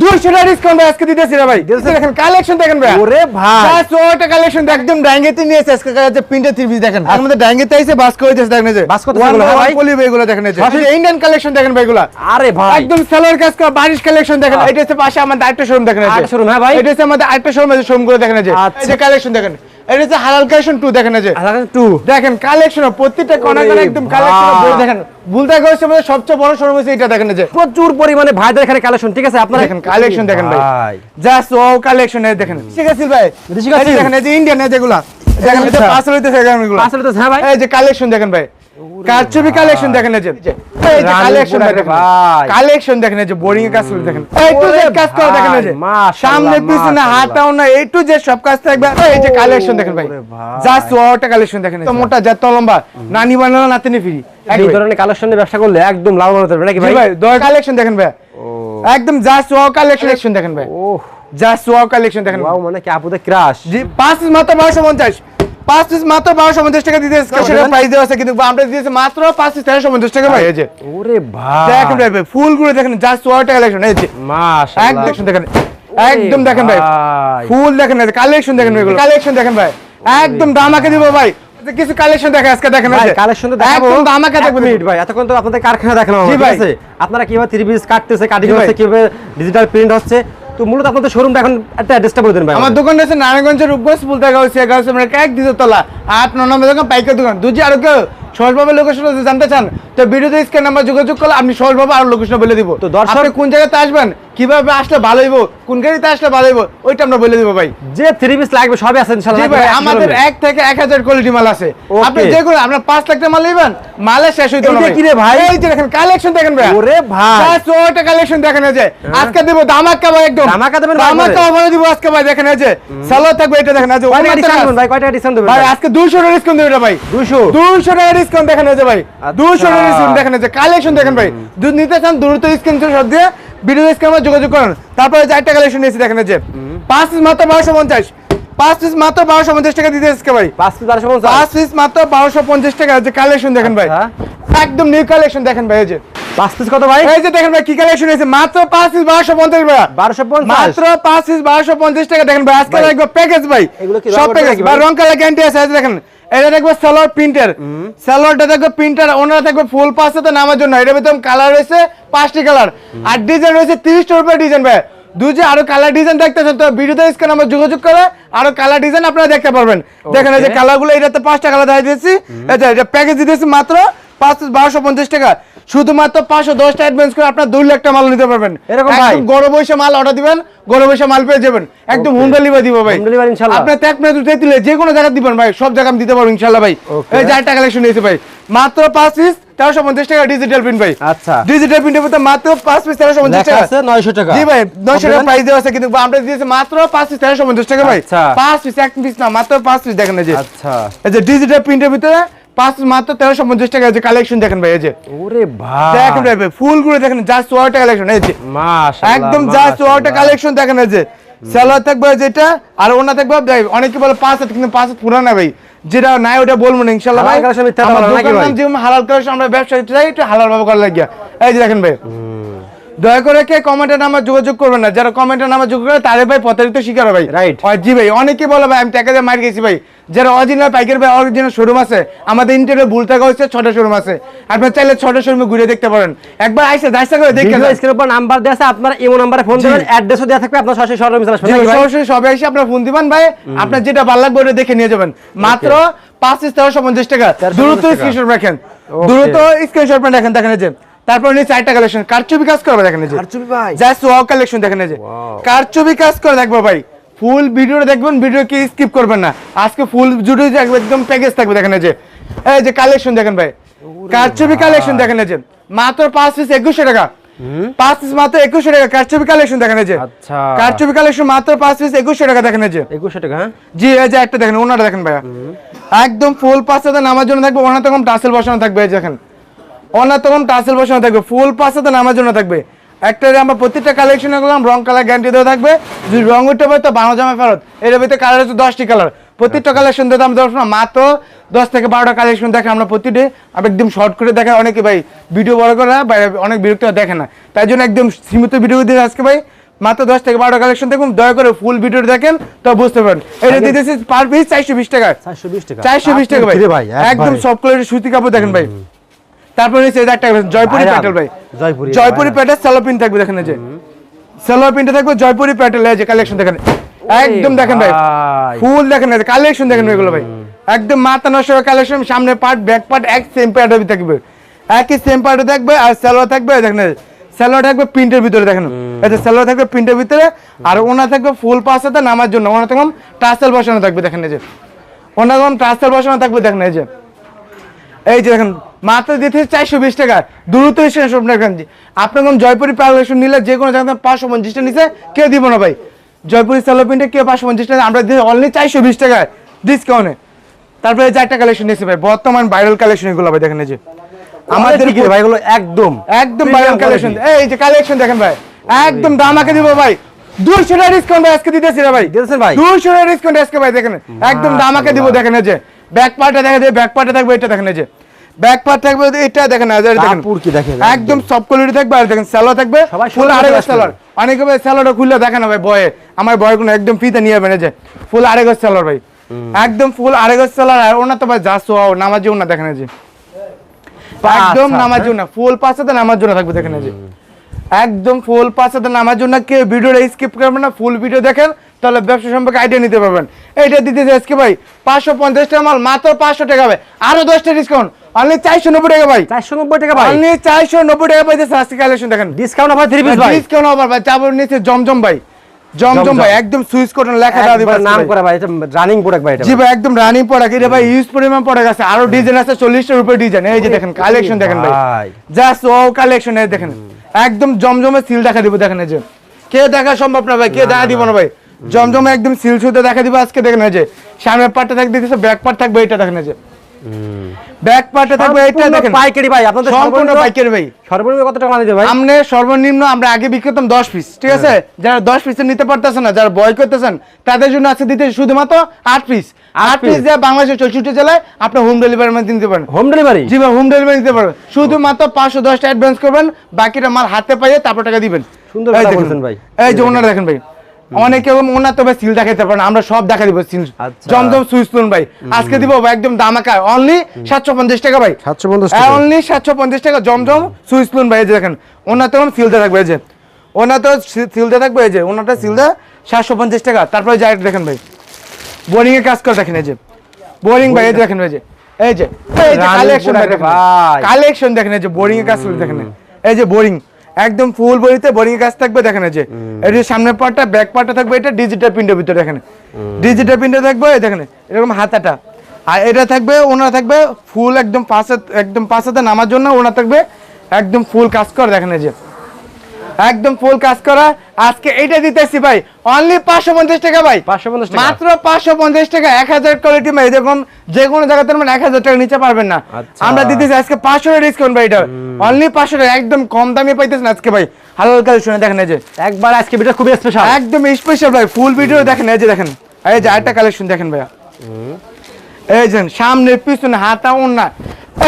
দুইশো টাকা ডিসকাউন্ট আজকে দিতেছি রে ভাই। দেখেন কালেকশন দেখেন ভাই। ওরে ভাই। Just ওটা কালেকশন একদম ডাঙ্গেতে নিয়েছে আজকে কাছে প্রিন্টের থ্রি দেখেন। আর মধ্যে ডাঙ্গেতে আইছে বাস করে দিয়েছে দেখেন যে। বাস করতে One এগুলো, by one ভাই? পলি এগুলো দেখেন যে। সঠিক। ইন্ডিয়ান কালেকশন দেখেন ভাই এগুলো। আরে ভাই। একদম সেলার কাজ করা বারিশ কালেকশন দেখেন। এটা হচ্ছে পাশে আমাদের আরেকটা শোরুম দেখেন এই শোরুম হ্যাঁ ভাই? এটা হচ্ছে আমাদের আরেকটা শোরুম আছে শোরুমগুলো দেখেন যে। আচ্ছা। এই যে কালেকশন দেখেন। এটা হচ্ছে হালাল কালেকশন টু দেখেন যে। টু দেখেন কালেকশন প্রত্যেকটা কোনা কোনা একদম কালেকশন। দেখেন। বুলতা গেছে আমাদের সবচেয়ে বড় শোরুম হচ্ছে এটা দেখেন যে। প্রচুর পরিমাণে ভাইদের এখানে কালেকশন ঠিক আছে? আপনারা দেখেন কালেকশন দেখেন ভাই। জাস্ট ও কালেকশন দেখেন। ঠিক আছে ভাই? ঠিক আছে। দেখেন এই যে ইন্ডিয়ান যেগুলা। দেখেন এটা আচ্ছা। পার্সেল হইতেছে এগুলো। আসলে তো হ্যাঁ ভাই। এই যে কালেকশন দেখেন ভাই। কারচুপি কালেকশন দেখেন যে এই যে কালেকশন দেখেন ভাই। কালেকশন দেখেন যে বোরিং এর কাজ দেখেন। এই টু জেড কাজ করে দেখেন যে সামনে পিছনে। হাতটাও না এই টু জেড সব কাজ থাকবে। এই যে কালেকশন দেখেন ভাই জাস্ট ওটা কালেকশন দেখেন তো মোটা যত লম্বা নানি বানানো নাতিনি ফ্রি। এই ধরনের কালেকশনের ব্যবসা করলে একদম লাভবান হতে পারবে নাকি ভাই? ভাই দয় কালেকশন দেখেন ভাই। একদম জাস্ট ওয়াও কালেকশন দেখেন ভাই। ওহ। জাস্ট ওয়াও কালেকশন দেখেন। ওয়াও মানে কি আপুদের ক্রাশ জি পাঁচ মাত্র বারোশো পঞ্চাশ। পাঁচ পিস মাত্র বারোশো পঞ্চাশ টাকা দিতে সেটা প্রাইস দেওয়া আছে কিন্তু আমরা দিয়েছি মাত্র পাঁচ পিস তেরোশো পঞ্চাশ টাকা ভাই। এই যে ওরে ভাই দেখেন ভাই ভাই ফুলগুলো দেখেন জাস্ট ওয়াও কালেকশন এই যে। মাশাআল্লাহ একদম দেখেন একদম দেখেন ভাই। ফুল দেখেন কালেকশন দেখেন কালেকশন দেখেন ভাই একদম দামাকে দিব ভাই। কিছু কালেকশন দেখে আজকে দেখেন ভাই কালেকশন তো দেখাবো। একদম দেখবেন। মিনিট ভাই এতক্ষণ তো আপনাদের কারখানা দেখালাম ঠিক। আছে? আপনারা কীভাবে থ্রি পিস কাটতেছে কাটিং হচ্ছে কীভাবে ডিজিটাল প্রিন্ট হচ্ছে তো মূলত আপনাদের শোরুমটা এখন একটা অ্যাড্রেসটা বলে দেন ভাই আমার দোকান আছে নারায়ণগঞ্জের রূপগঞ্জ পুলতা গাঁও সে গাঁও আমরা এক দ্বিতীয় তলা আট ন নম্বর দোকান পাইকার দোকান। দুজি আর কেউ সহজভাবে লোকেশন জানতে চান তো ভিডিওতে স্ক্যান নাম্বার যোগাযোগ করলে আপনি সহজভাবে আর লোকেশন বলে দিব। তো দর্শক- কোন জায়গাতে আসবেন? কীভাবে আসলে ভালো হইব? কোন গাড়িতে আসলে ভালো হইব? ওইটা আমরা বলে দিব ভাই। যে থ্রি পিস লাগবে সবই আছে ইনশাআল্লাহ ভাই আমাদের এক থেকে এক হাজার কোয়ালিটি মাল আছে। আপনি যে কোনো আপনার পাঁচ লাখ টাকা মাল নেবেন মালে শেষ হইতো না কি রে ভাই? এই যে দেখেন কালেকশন দেখেন ভাই। ওরে ভাই। জাস্ট ওইটা কালেকশন দেখেন এই যে। আজকে দেব দামাক্কা ভাই একদম। ধামাকা দেবেন একবারে। অফারে দিব আজকে ভাই দেখেন যে। সালোয়ার থাকবে এটা দেখেন যে কয় টাকা ডিসকাউন্ট ভাই? কয় টাকা ডিসকাউন্ট দেবেন ভাই আজকে 200 টাকা ডিসকাউন্ট দেবে ভাই। 200 200 টাকা ডিসকাউন্ট দেখেন যে ভাই। আচ্ছা। 200 টাকা ডিসকাউন্ট দেখেন যে কালেকশন দেখেন ভাই। যদি নিতে চান দ্রুত স্ক্রিনশট দিয়ে ভিডিও স্ক্রিনে যোগাযোগ করুন। তারপরে যে একটা কালেকশন নিয়েছি দেখেন যে। পাঁচ পিস মাত্র 1250 পাঁচ পিস মাত্র 1250 টাকা দিতে আজকে ভাই। পাঁচ পিস বারোশো পঞ্চাশ? পাঁচ পিস মাত্র 1250 টাকা যে কালেকশন দেখেন ভাই। আচ্ছা। একদম নিউ কালেকশন দেখেন ভাই এই যে। পাঁচ পিস কত ভাই? এই যে দেখেন ভাই কি কালেকশন হয়েছে মাত্র পাঁচ পিস 1250 ভাই। বারোশো মাত্র পাঁচ পিস বারোশো পঞ্চাশ টাকা দেখেন ভাই আজকে ভাই, প্যাকেজ ভাই। এগুলো কি রং সব প্যাকেজ ভাই ভাই? রং কালার গ্যারান্টি আছে যে দেখেন। এটা দেখবে সালোয়ার প্রিন্টার। সালোয়ারটা দেখবে প্রিন্টার ওনারা থাকবে ফুল পাশে তো নামার জন্য। এটা ভিতরে কালার রয়েছে পাঁচটি কালার আর ডিজাইন রয়েছে তিরিশটার উপরে ডিজাইন ভাই। দুই যে আরও কালার ডিজাইন দেখতেছেন তো ভিডিওতে স্ক্রিন আমরা যোগাযোগ করে আরও কালার ডিজাইন আপনারা দেখতে পারবেন। দেখেন এই যে Okay. কালারগুলো এটাতে পাঁচটা কালার দেখাই দিয়েছি। আচ্ছা এটা প্যাকেজ দিতেছি মাত্র। পাঁচ বারোশো পঞ্চাশ টাকা। শুধুমাত্র পাঁচশো দশটা অ্যাডভান্স করে আপনার দুই লাখ টাকা মাল নিতে পারবেন। এরকম ভাই? গরম বসে মাল অর্ডার দিবেন গরম বসে মাল পেয়ে যাবেন। একদম হোম ডেলিভারি দিব ভাই। আপনার ত্যাগ মেয়ে দিলে যে কোনো জায়গা দিবেন ভাই সব জায়গা আমি দিতে পারব ইনশাল্লাহ ভাই. এই চারটা কালেকশন নিয়েছে ভাই। মাত্র পাঁচ পিস তেরোশো পঞ্চাশ টাকা ডিজিটাল প্রিন্ট ভাই। আচ্ছা। ডিজিটাল প্রিন্টের ভিতরে মাত্র পাঁচ পিস তেরোশো পঞ্চাশ টাকা। আছে নয়শো টাকা। জি ভাই নয়শো টাকা প্রাইস দেওয়া আছে কিন্তু আমরা দিয়েছি মাত্র পাঁচ পিস তেরোশো পঞ্চাশ টাকা ভাই। আচ্ছা। পাঁচ পিস এক পিস না মাত্র পাঁচ পিস দেখেন যে। আচ্ছা। এই যে ডিজিটাল প্রিন্টের ভিতরে পাঁচ মাত্র তেরোশো পঞ্চাশ টাকা যে কালেকশন দেখেন ভাই এই যে। ওরে ভাই দেখেন ভাই জাস্ট কালেকশন এই যে। একদম জাস্ট কালেকশন দেখেন এই যে। থাকবে যেটা আর ওনা থাকবে অনেকে বলে পাঁচ হাত কিন্তু পাঁচ হাত পুরানা ভাই। যেটা নাই ওটা বলব না ইনশাল্লাহ ভাই। আমার যেমন হালাল কালেকশন ব্যবসা চাই একটু হালাল ভাবে করার লাগিয়া। এই যে দেখেন ভাই। দয়া করে কে কমেন্টের নামে যোগাযোগ করবেন না। যারা কমেন্টের নামে যোগাযোগ করে তাদের ভাই প্রতারিত শিকার ভাই. আর জি ভাই অনেকে বলে ভাই আমি টাকা দিয়ে মার গেছি ভাই। যারা অরিজিনাল পাইকারি ভাই অরিজিনাল শোরুম আছে আমাদের ইন্টারভিউ ভুল টাকা হচ্ছে ছটা শোরুম আছে। আপনার চাইলে ছটা শোরুমে ঘুরে দেখতে পারেন। একবার আইসে দাইসা করে দেখে ভিডিও স্ক্রিনের উপর নাম্বার দেওয়া আছে আপনারা ইমো নাম্বারে ফোন। দেবেন অ্যাড্রেসও দেওয়া থাকবে আপনার সরাসরি শহরে চলে আসবেন? সরাসরি সবাই এসে আপনার ফোন দিবেন ভাই আপনার যেটা ভালো লাগবে ওটা দেখে নিয়ে যাবেন। মাত্র পাঁচ তেরোশো পঞ্চাশ টাকা। দ্রুত। স্ক্রিনশট রাখেন. দ্রুত স্ক্রিনশট রাখেন দেখেন যে। তারপর নিয়ে চারটা কালেকশন কারচুপি কাজ করবে দেখেন যে? কারচুপি ভাই। জাস্ট ওয়াও কালেকশন দেখেন যে। কারচুপি কাজ করে দেখব ভাই? ফুল ভিডিওটা দেখবেন ভিডিও কি স্কিপ করবেন না। আজকে ফুল ভিডিও একদম প্যাকেজ থাকবে দেখেন যে। এই যে কালেকশন দেখেন ভাই। কারচুপি কালেকশন দেখেন যে। মাত্র পাঁচ পিস একুশশো টাকা। পাঁচ পিস মাত্র একুশশো টাকা। কারচুপি কালেকশন দেখেন যে? আচ্ছা। কারচুপি কালেকশন মাত্র পাঁচ পিস একুশশো টাকা দেখেন যে। একুশশো টাকা হ্যাঁ? জি এই যে একটা দেখেন ওনাটা দেখেন ভাইয়া। একদম ফুল পাঁচটাতে নামার জন্য থাকবে ওনার তখন টাসেল বসানো থাকবে এই দেখেন। ওনার তখন টাসেল বসানো থাকবে ফুল পাঁচটাতে নামার জন্য থাকবে। একটা আমরা প্রত্যেকটা কালেকশন করলাম রং কালার গ্যারান্টি দেওয়া থাকবে। যদি রং উঠতে পারে তো বারো জামা ফেরত। এর ভিতরে কালার হচ্ছে দশটি কালার প্রত্যেকটা কালেকশন দিতে আমরা দশ না মাত্র দশ থেকে বারোটা কালেকশন দেখে আমরা প্রতিটি। আমরা একদম শর্ট করে দেখে অনেকে ভাই ভিডিও বড় করে না, অনেক বিরক্ত দেখে না। তাই জন্য একদম সীমিত ভিডিও দিয়ে আজকে ভাই মাত্র দশ থেকে বারোটা কালেকশন দেখুন। দয়া করে ফুল ভিডিও দেখেন তো বুঝতে পারেন এটা দিতেছি পার পিস চারশো বিশ টাকা। চারশো বিশ টাকা। চারশো বিশ টাকা ভাই। আপনি ভাই একদম সব কোয়ালিটির সুতি কাপড় দেখেন ভাই। তারপরে এই যে একটা জয়পুরি প্যাটেল ভাই। জয়পুরি, জয়পুরি প্যাটেল সালোপিন থাকবে দেখেন যে। সালোয়ার প্রিন্টে থাকবে জয়পুরি প্যাটেল এই যে কালেকশন দেখেন। একদম দেখেন ভাই। ফুল দেখেন কালেকশন দেখেন এগুলো ভাই। একদম মাথা নষ্ট কালেকশন সামনে পার্ট ব্যাক পার্ট এক সেম প্যাটার্ন থাকবে। একই সেম প্যাটার্ন থাকবে আর সালোয়ার থাকবে দেখেন সালোয়ার থাকবে প্রিন্টের ভিতরে দেখেন। এই যে সালোয়ার থাকবে প্রিন্টের ভিতরে আর ওনা থাকবে ফুল পাস হাতে নামার জন্য। ওনা তখন টাসেল বসানো থাকবে দেখেন এই যে। ওনা তখন টাসেল বসানো থাকবে দেখেন এই যে। এই যে দেখেন মাত্র দিতে চারশো বিশ টাকা। দ্রুত দেখেন কোন জয়পুরি প্যালেশন নিলে যে কোনো জায়গায় পাঁচশো পঞ্চাশটা নিচে কেউ দিব না ভাই। জয়পুরি সালোপিনটা কেউ পাঁচশো পঞ্চাশটা আমরা দিতে অনলি চারশো বিশ টাকায় ডিসকাউন্টে তারপরে এই যে একটা কালেকশন নিয়েছি ভাই বর্তমান ভাইরাল কালেকশন এগুলো ভাই দেখেন যে। আমাদের কি ভাই এগুলো একদম একদম ভাইরাল কালেকশন এই যে কালেকশন দেখেন ভাই একদম দাম দামাকে দিব ভাই। দুশো টাকা ডিসকাউন্ট আজকে দিতেছি রে ভাই। দিতেছেন ভাই? দুশো টাকা ডিসকাউন্ট আজকে ভাই দেখেন একদম দাম দামাকে দিব দেখেন এই যে। ব্যাক পার্টে দেখেন যে ব্যাক পার্টে থাকবে এটা দেখেন যে। ব্যাক পার্ট থাকবে এটা দেখেন দেখেন। দেখেন, একদম। সব কোয়ালিটি থাকবে আর দেখেন স্যালো থাকবে ফুল আড়াই স্যালোর অনেকে ভাই স্যালোটা খুলে দেখেন ভাই বয়ে আমার বয় কোনো একদম ফিতে নিয়ে যাবেন এই যে ফুল আড়াই গজ স্যালোর ভাই একদম ফুল আড়াই গজ স্যালোর আর ওনা তো ভাই যা সোয়াও নামাজি ওনা দেখেন এই যে। একদম জন্য ফুল পাশাতে নামার জন্য থাকবে দেখেন এই যে। একদম ফুল পাশাতে নামার জন্য কেউ ভিডিওটা স্কিপ করবেন না ফুল ভিডিও দেখেন তাহলে ব্যবসা সম্পর্কে আইডিয়া নিতে পারবেন। এইটা দিতে আজকে ভাই পাঁচশো পঞ্চাশ টাকা মাল মাত্র পাঁচশো টাকা ভাই। আরও দশটা ডিসকাউন্ট অনলি চারশো নব্বই টাকা ভাই। চারশো নব্বই টাকা ভাই। অনলি চারশো নব্বই টাকা পাইতেছে আজকে কালেকশন দেখেন। ডিসকাউন্ট অফার থ্রি পিস ভাই। ডিসকাউন্ট আবার ভাই চাবর নিচে জমজম ভাই। জমজম। ভাই একদম সুইচ কটন লেখা দিবে নাম ভাই। করা ভাই এটা রানিং প্রোডাক্ট ভাই এটা জি ভাই। একদম রানিং প্রোডাক্ট এটা ভাই ইউজ পরিমাণ প্রোডাক্ট আছে। আরও ডিজাইন আছে চল্লিশটার উপরে ডিজাইন এই যে দেখেন কালেকশন দেখেন ভাই। ভাই। জাস্ট ও কালেকশন এই দেখেন। একদম জমজমে সিল দেখা দিব দেখেন এই যে। কে দেখা সম্ভব না ভাই কে দেখা দিব না ভাই। জমজমে একদম সিল সুতে দেখা দিব আজকে দেখেন এই যে। সামনের পার্টটা থাকবে ব্যাক পার্ট থাকবে এটা দেখেন এই যে। ব্যাক পার্টে থাকবে এটা দেখেন। পাইকারি ভাই আপনাদের সম্পূর্ণ পাইকারি ভাই। সর্বনিম্ন কত টাকা দিতে ভাই? আমনে সর্বনিম্ন আমরা আগে বিক্রি করতাম দশ পিস ঠিক আছে? যারা দশ পিসের নিতে না যারা বয় করতেছেন তাদের জন্য আছে দিতে শুধুমাত্র আট পিস আট পিস piece। দিয়ে বাংলাদেশের চৌষট্টি জেলায় আপনি হোম ডেলিভারি মধ্যে নিতে পারেন হোম ডেলিভারি জি ভাই হোম ডেলিভারি নিতে পারবেন। শুধুমাত্র পাঁচশো দশটা অ্যাডভান্স করবেন বাকিটা মাল হাতে পাইয়ে তারপর টাকা দিবেন। সুন্দর কথা বলছেন ভাই। এই যে ওনারা দেখেন ভাই। অনেকে ওনার তো ভাই সিল দেখাইতে পারেন আমরা সব দেখা দিব সিল। আচ্ছা। জমজম সুইচ তুন ভাই আজকে দিব একদম দামাকা অনলি সাতশো পঞ্চাশ টাকা ভাই। সাতশো পঞ্চাশ টাকা। অনলি সাতশো পঞ্চাশ টাকা জমজম সুইচ তুন ভাই দেখেন ওনার তো সিলতে থাকবে যে। ওনার তো সিল সিলতে থাকবে যে ওনারটা সিলতে সাতশো পঞ্চাশ টাকা। তারপরে যাই দেখেন ভাই বোরিং এর কাজ করে দেখেন এই যে। বোরিং ভাই এই দেখেন এই যে এই যে কালেকশন দেখেন। ভাই। কালেকশন দেখেন এই যে বোরিং এর কাজ করে দেখেন। এই যে বোরিং। একদম ফুল বড়িতে বোরিং এর কাজ থাকবে দেখেন যে এই যে সামনের পার্টটা ব্যাক পার্টটা থাকবে এটা ডিজিটাল প্রিন্টের ভিতরে দেখেন। ডিজিটাল প্রিন্টে থাকবে এই দেখেন এরকম হাতাটা আর এটা থাকবে ওনা থাকবে ফুল একদম পাশে একদম পাশাতে নামার জন্য ওনা থাকবে একদম ফুল কাজ করে দেখেন যে। একদম ফুল কাজ করা। আজকে এটা দিতেছি ভাই অনলি পাঁচশো পঞ্চাশ টাকা ভাই। পাঁচশো পঞ্চাশ মাত্র পাঁচশো পঞ্চাশ টাকা এক হাজার কোয়ালিটি ভাই দেখুন যে কোনো জায়গাতে মানে এক হাজার টাকা নিচে পারবেন না। আচ্ছা। আমরা দিতেছি আজকে পাঁচশো টাকা ডিসকাউন্ট ভাই এটা। অনলি পাঁচশো টাকা একদম কম দামে পাইতেছেন আজকে ভাই। হালাল কালেকশন দেখেন এই যে। একবার আজকে ভিডিও খুবই স্পেশাল একদম স্পেশাল ভাই ফুল ভিডিও দেখেন এই যে দেখেন। এই যে আরেকটা কালেকশন দেখেন ভাইয়া। এই যে সামনে পিছনে হাতা ওন্না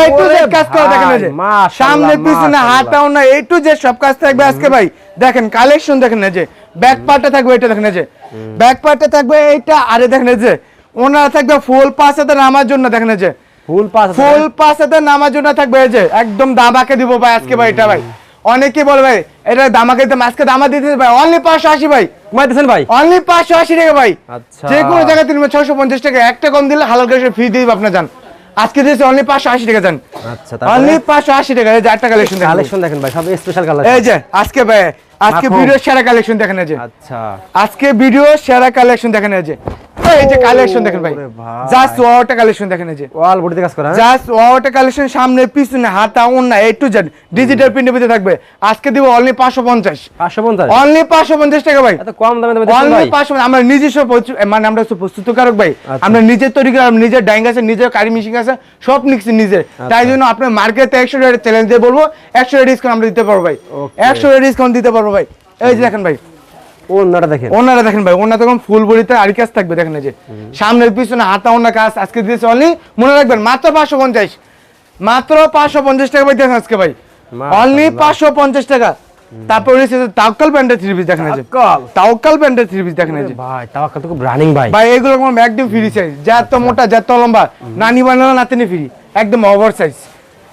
এই টু জেড কাজ করে দেখেন এই যে। সামনে পিছনে মাশাআল্লাহ। হাতা এই টু জেড সব কাজ থাকবে আজকে ভাই। দেখেন কালেকশন দেখেন এই যে। ব্যাক পার্টে থাকবে এটা দেখেন এই যে। ব্যাক পার্টে থাকবে এইটা আরে দেখেন এই যে। ওনারা থাকবে ফুল নামার জন্য দেখেন এই যে। ফুল পাস ফুল পাশাতে নামার জন্য থাকবে এই যে। একদম দাবাকে দিব ভাই আজকে ভাই এটা ভাই। অনেকে বল ভাই এটা দামাকে মাছকে দামা দিতে ভাই অনলি পাঁচশো আশি ভাই। ঘুমাইতেছেন ভাই? অনলি পাঁচশো আশি টাকা ভাই। আচ্ছা। যে কোনো জায়গায় তুমি ছয়শো পঞ্চাশ টাকা একটা কম দিলে হালাল করে ফ্রি দিয়ে আপনার যান আজকে দিয়েছে অনলি পাঁচশো আশি টাকা যান আচ্ছা অনলি পাঁচশো আশি টাকা এই যে একটা কালেকশন কালেকশন দেখেন ভাই সব স্পেশাল কালার এই যে আজকে ভাই আজকে ভিডিও সেরা কালেকশন দেখেন যে। আচ্ছা। আজকে ভিডিও সেরা কালেকশন দেখেন যে। এই যে কালেকশন দেখেন ভাই। জাস্ট কালেকশন দেখেন যে। ওয়াল বডিতে কাজ করা হ্যাঁ? জাস্ট ওয়াটা কালেকশন সামনে পিছনে হাতা ওন্না এ টু জেড ডিজিটাল প্রিন্টের ভিতরে থাকবে। আজকে দিব অনলি পাঁচশো পঞ্চাশ। পাঁচশো পঞ্চাশ? অনলি পাঁচশো পঞ্চাশ টাকা ভাই। এত কম দামে অনলি ভাই। পাঁচশো আমরা নিজস্ব মানে আমরা প্রস্তুতকারক ভাই। আচ্ছা। আমরা নিজের তৈরি করি আমরা নিজের ডাইং আছে নিজের কারি মেশিন আছে সব নিচ্ছি নিজের। আচ্ছা। তাই জন্য আপনার মার্কেটে একশো টাকা চ্যালেঞ্জ দিয়ে বলব একশো টাকা ডিসকাউন্ট আমরা দিতে পারব ভাই। Okay. একশো টাকা ডিসকাউন্ট দিতে পারব। ভাই? এই যে দেখেন ভাই। অন্যটা দেখেন। ওনারা দেখেন ভাই ওনার তখন ফুল বড়িতে আরি কাজ থাকবে দেখেন এই যে। সামনের পিছনে হাতা ওনার কাজ আজকে দিয়েছে অনলি মনে রাখবেন মাত্র পাঁচশো পঞ্চাশ। মাত্র পাঁচশো পঞ্চাশ টাকা ভাই দেখেন আজকে ভাই। অনলি পাঁচশো পঞ্চাশ টাকা। তারপর রয়েছে তাওকাল ব্র্যান্ডের থ্রি পিস দেখেন এই তাওকাল? ব্র্যান্ডের থ্রি পিস দেখেন এই ভাই তাওয়াক্কাল তো খুব রানিং ভাই। ভাই এগুলো আমার একদম ফ্রি সাইজ যত মোটা লম্বা নানি বানানো নাতিনি ফ্রি একদম ওভার সাইজ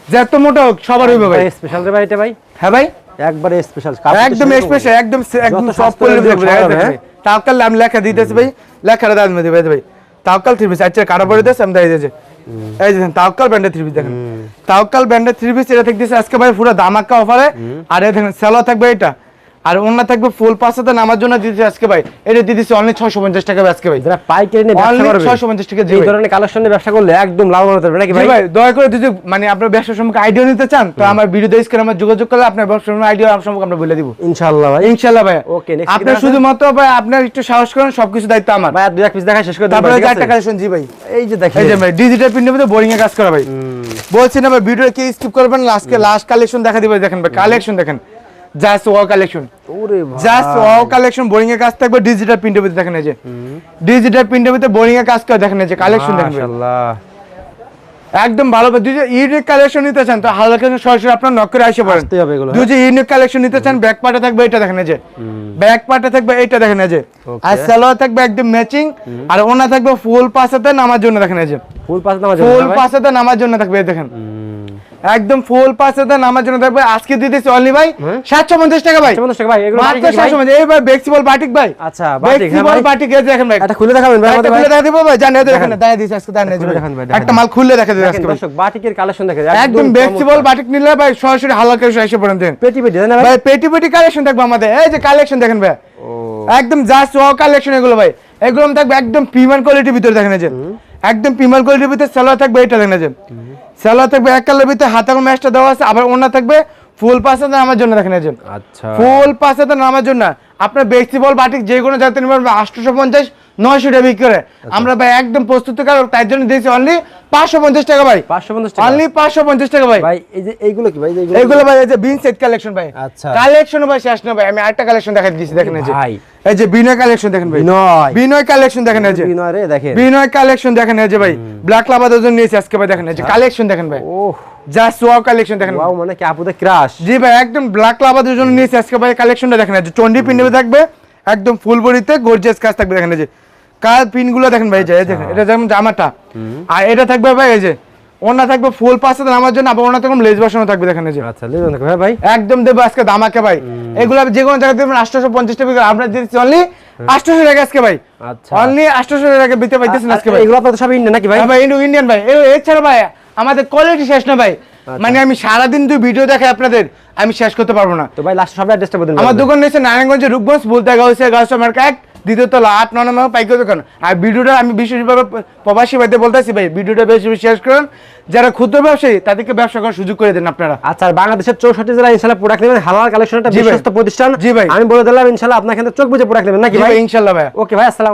যত মোটা হোক সবার হইবে ভাই। স্পেশাল রে ভাই এটা ভাই? হ্যাঁ ভাই? একবারে স্পেশাল একদম স্পেশাল একদম একদম সব করলে? তাওকাল আমি লেখা দিতেছি ভাই লেখাটা দাম দিবে ভাই তাওকাল থ্রি পিস আচ্ছা কাটা পরে দিয়েছে আমি দিয়ে এই যে তাওকাল ব্র্যান্ডের থ্রি পিস দেখেন। তাওকাল ব্যান্ডে থ্রি পিস এটা দেখতেছে আজকে ভাই পুরো দামাক্কা অফারে আর দেখেন সেলো থাকবে এটা। আর অন্য থাকবে ফুল পাঁচশোতে নামার জন্য দিতেছে আজকে ভাই। এটা দিতেছে অনলি ছয়শো পঞ্চাশ টাকা আজকে ভাই। যারা পাইকারি নিয়ে ব্যবসা করবে 650 টাকা এই ধরনের কালেকশন নিয়ে ব্যবসা করলে একদম লাভবান হতে পারবে নাকি ভাই? ভাই দয়া করে যদি মানে আপনার ব্যবসা সম্পর্কে আইডিয়া নিতে চান তো আমার ভিডিও স্ক্রিনে আমার যোগাযোগ করলে আপনার ব্যবসা আইডিয়া সম্পর্কে আমরা বলে দিব। ইনশাআল্লাহ ভাই। ইনশাল্লাহ ভাই। Okay, next আপনার শুধুমাত্র ভাই আপনার একটু সাহস করেন সবকিছু দায়িত্ব আমার। ভাই দুই এক পিস দেখা শেষ করে দেবো তারপরে একটা কালেকশন জি ভাই। এই যে দেখেন। এই যে ভাই ডিজিটাল প্রিন্টের মধ্যে বোরিং এ কাজ করা ভাই। বলছি না ভাই ভিডিও কি স্কিপ করবেন আজকে লাস্ট কালেকশন দেখা দিবে দেখেন ভাই কালেকশন দেখেন। জাস্ট ওয়াও কালেকশন ওরে জাস্ট ওয়াও কালেকশন বোরিং এর কাজ থাকবে ডিজিটাল প্রিন্টের মধ্যে দেখেন এই যে। ডিজিটাল প্রিন্টের মধ্যে বোরিং এর কাজ করে দেখেন এই যে কালেকশন দেখেন। মাশাআল্লাহ। একদম ভালো যদি ইউনিক কালেকশন নিতে চান তো হালকা কালেকশন সরাসরি আপনার নক করে আসে হ্যাঁ? যদি ইউনিক কালেকশন নিতে চান ব্যাক পার্টে থাকবে এটা দেখেন যে। ব্যাক পার্টে থাকবে এইটা দেখেন যে। আর সালোয়ার থাকবে একদম ম্যাচিং আর ওনা থাকবে ফুল পাসাতে নামার জন্য দেখেন যে। ফুল পাসাতে নামার জন্য থাকবে দেখেন। একদম ফুল পাসাতে নামার জন্য থাকবে। আজকে দিতেছি অনলি ভাই হ্যাঁ? সাতশো পঞ্চাশ টাকা ভাই। 750 টাকা ভাই, এগুলো মাত্র এই ভাই বেক্সিবল বাটিক ভাই। আচ্ছা, বাটিক, হ্যাঁ বেক্সিবল বাটিক এই দেখেন ভাই। এটা খুলে দেখাবেন ভাই আমাদের খুলে দেখা দিব ভাই জানেন দেখেন। দাঁড়িয়ে দিয়েছি আজকে দাঁড়িয়ে দেখান ভাই। একটা মাল খুলে দেখা দেখেন আজকে দর্শক বাটিকের কালেকশন দেখেন একদম বেক্সিবল বাটিক নিলে ভাই সরাসরি হালকা এসে পড়েন দেন পেটি পেটি জানেন ভাই? পেটি পেটি কালেকশন থাকবে আমাদের। এই যে কালেকশন দেখেন ভাই। একদম জাস্ট ওয়াও কালেকশন এগুলো ভাই। এগুলো থাকবে একদম প্রিমিয়াম কোয়ালিটির ভিতরে দেখেন এই যে। একদম পিমাল কোয়ালিটির ভিতরে সালোয়ার থাকবে এটা দেখেন এই যে সালোয়ার থাকবে এক কালার ভিতরে হাতার ম্যাচটা দেওয়া আছে আবার ওনা থাকবে ফুল পাশে নামার জন্য দেখেন যে আচ্ছা। ফুল পাশে নামার জন্য। আপনার বেক্সিবল বাটিক যে কোনো জাতের নেবেন আটশোশো পঞ্চাশ নয়শো টাকা বিক্রি করে। আমরা ভাই একদম প্রস্তুতকারক তাই জন্য দিয়েছি অনলি পাঁচশো পঞ্চাশ টাকা ভাই। 550 টাকা। অনলি পাঁচশো পঞ্চাশ টাকা ভাই। ভাই এই যে এইগুলো কি ভাই? এই এইগুলো ভাই এই যে বিন সেট কালেকশন ভাই। আচ্ছা। কালেকশন ভাই শেষ না ভাই। আমি আরেকটা কালেকশন দেখাই দিচ্ছি দেখেন এই যে। ভাই। এই যে বিনয় কালেকশন দেখেন ভাই। বিনয়। বিনয় কালেকশন দেখেন এই যে। বিনয় রে দেখেন। বিনয় কালেকশন দেখেন এই যে ভাই। ব্ল্যাক লাভাদের জন্য নিয়েছি আজকে ভাই দেখেন এই যে কালেকশন দেখেন ভাই। ওহ। জাস্ট ওয়াও কালেকশন দেখেন। ওয়াও মানে কি আপুদের ক্রাশ জি ভাই একদম ব্ল্যাক লাভাদের জন্য নিয়েছি আজকে ভাই কালেকশনটা দেখেন এই যে। চন্ডি পিন থাকবে একদম ফুল বডিতে গর্জিয়াস কাজ থাকবে দেখেন এই যে। কার পিনগুলো দেখেন ভাই যে দেখেন এটা যেমন জামাটা। আর এটা থাকবে ভাই এই যে ওনা থাকবে ফুল পাশে নামার জন্য আবার ওনা লেজ বসানো থাকবে দেখেন এই যে। আচ্ছা লেবেন দেখো ভাই ভাই। একদম দেবো আজকে দামাকে ভাই। এগুলো যে কোনো জায়গায় দেবেন আটশোশো পঞ্চাশ টাকা আমরা দিচ্ছি অনলি আটশোশো টাকা আজকে ভাই। আচ্ছা। অনলি আটশোশো টাকা দিতে পাইতেছেন আজকে ভাই। এগুলো আপনাদের সব ইন্ডিয়ান নাকি ভাই? হ্যাঁ ভাই ইন্ডো ইন্ডিয়ান ভাই। এছাড়া ভাই আমাদের কোয়ালিটি শেষ না ভাই। মানে আমি সারাদিন দুই ভিডিও দেখাই আপনাদের আমি শেষ করতে পারব না। তো ভাই লাস্ট সব অ্যাড্রেসটা বলুন আমার দোকান রয়েছে নারায়ণগঞ্জের রূপগঞ্জ বলতে হচ্ছে গাছ মার্কেট দ্বিতীয় তলা আট নয় নম্বর পাইকারি দোকান। আর ভিডিওটা আমি বিশেষভাবে প্রবাসী ভাইতে বলতেছি ভাই ভিডিওটা বেশি বেশি শেষ করেন। যারা ক্ষুদ্র ব্যবসায়ী তাদেরকে ব্যবসা করার সুযোগ করে দেন আপনারা। আচ্ছা বাংলাদেশের চৌষট্টি জেলা ইনশাল্লাহ প্রোডাক্ট নেবেন হালাল কালেকশন একটা বিশ্বস্ত প্রতিষ্ঠান। জি ভাই। আমি বলে দিলাম ইনশাল্লাহ আপনার এখানে চোখ বুঝে প্রোডাক্ট নেবেন। নাকি ভাই? ইনশাল্লাহ ভাই। ওকে ভাই আসসালাম